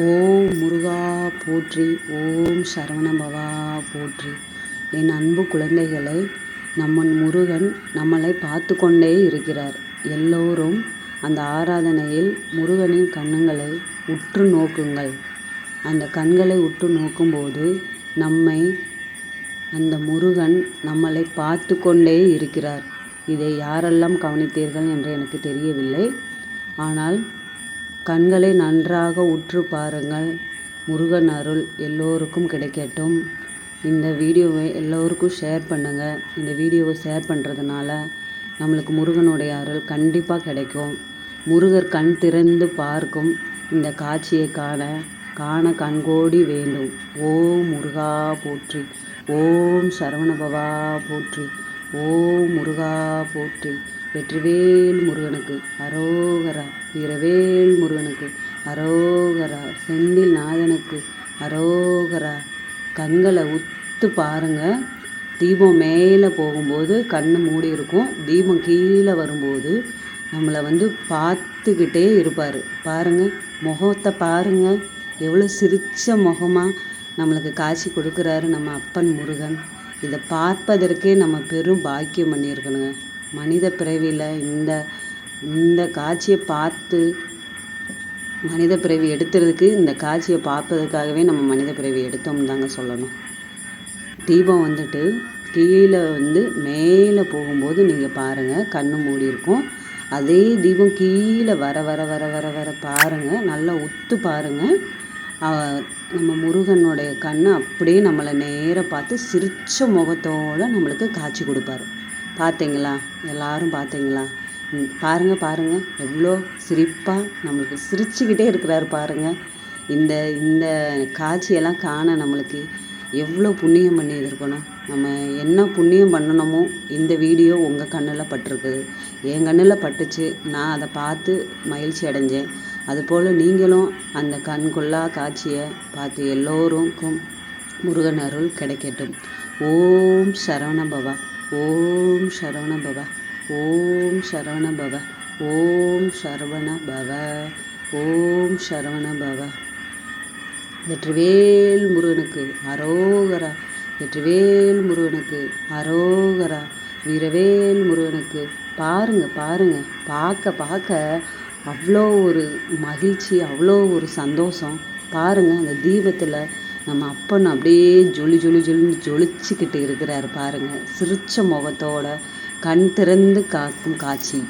ஓம் முருகா போற்றி ஓம் சரவணபவா போற்றி. என் அன்பு குழந்தைகளை நம்மன் முருகன் நம்மளை பார்த்து கொண்டே இருக்கிறார். எல்லோரும் அந்த ஆராதனையில் முருகனின் கண்ணுங்களை உற்று நோக்குங்கள். அந்த கண்களை உற்று நோக்கும்போது நம்மை அந்த முருகன் நம்மளை பார்த்து கொண்டே இருக்கிறார். இதை யாரெல்லாம் கவனித்தீர்கள் என்று எனக்கு தெரியவில்லை. ஆனால் கண்களை நன்றாக உற்று பாருங்கள். முருகன் அருள் எல்லோருக்கும் கிடைக்கட்டும். இந்த வீடியோவை எல்லோருக்கும் ஷேர் பண்ணுங்கள் இந்த வீடியோவை ஷேர் பண்ணுறதுனால நம்மளுக்கு முருகனுடைய அருள் கண்டிப்பாக கிடைக்கும். முருகர் கண் திறந்து பார்க்கும். இந்த காட்சியை காண காண கண்கோடி வேண்டும். ஓம் முருகா போற்றி. ஓம் சரவணபவா போற்றி. ஓ முருகா போற்றி. வெற்றிவேல் முருகனுக்கு. அரோகரா. வீரவேல் முருகனுக்கு. அரோகரா. செந்தில் நாதனுக்கு அரோகரா. கண்களை உத்து பாருங்க. தீபம் மேலே போகும்போது கண் மூடி இருக்கும். தீபம் கீழே வரும்போது நம்மளை வந்து பார்த்துக்கிட்டே இருப்பார். பாருங்கள் முகத்தை பாருங்கள் எவ்வளோ சிரித்த முகமாக நம்மளுக்கு காட்சி கொடுக்குறாரு நம்ம அப்பன் முருகன். இதை பார்ப்பதற்கே நம்ம பெரும் பாக்கியம் பண்ணியிருக்கணுங்க. மனித பிறவியில் இந்த இந்த காட்சியை பார்த்து மனித பிறவி எடுத்துறதுக்கு இந்த காட்சியை பார்ப்பதற்காகவே நம்ம மனித பிறவி எடுத்தோம் தாங்க சொல்லணும். தீபம் வந்துட்டு கீழே வந்து மேலே போகும்போது நீங்கள் பாருங்கள் கண்ணு மூடி இருக்கும். அதே தீபம் கீழே வர வர வர வர வர பாருங்கள் நல்லா உத்து பாருங்கள் நம்ம முருகனுடைய கண் அப்படியே நம்மளை நேராக பார்த்து சிரித்த முகத்தோடு நம்மளுக்கு காட்சி கொடுப்பாரு. பார்த்தீங்களா எல்லாரும் பார்த்தீங்களா பாருங்கள் பாருங்கள் எவ்வளோ சிரிப்பாக நம்மளுக்கு சிரிச்சுக்கிட்டே இருக்கிறாரு பாருங்கள் இந்த இந்த காட்சியெல்லாம் காண நம்மளுக்கு எவ்வளோ புண்ணியம் பண்ணி இருக்கணும் நம்ம என்ன புண்ணியம் பண்ணணுமோ இந்த வீடியோ உங்கள் கண்ணில் பட்டிருக்குது என் கண்ணில் பட்டுச்சு. நான் அதை பார்த்து மகிழ்ச்சி அடைஞ்சேன். அதுபோல் நீங்களும் அந்த கண்கொள்ளா காட்சியை பார்த்து எல்லோருக்கும் முருகன் அருள் கிடைக்கட்டும். ஓம் சரவண பவா ஓம் சரவண பவா ஓம் சரவண பவ ஓம் சரவண பவ ஓம் சரவண பவ வெற்றிவேல் முருகனுக்கு அரோகரா வெற்றிவேல் முருகனுக்கு அரோகரா. வீரவேல் முருகனுக்கு பாருங்க பாருங்க பார்க்க பார்க்க அவ்வளோ ஒரு மகிழ்ச்சி அவ்வளோ ஒரு சந்தோஷம். பாருங்கள் அந்த தீபத்தில் நம்ம அப்பன் அப்படியே ஜொலி ஜொலி ஜொலின்னு ஜொலிச்சுக்கிட்டு இருக்கிறாரு பாருங்கள் சிரிச்ச முகத்தோட கண் திறந்து காக்கும் காட்சி.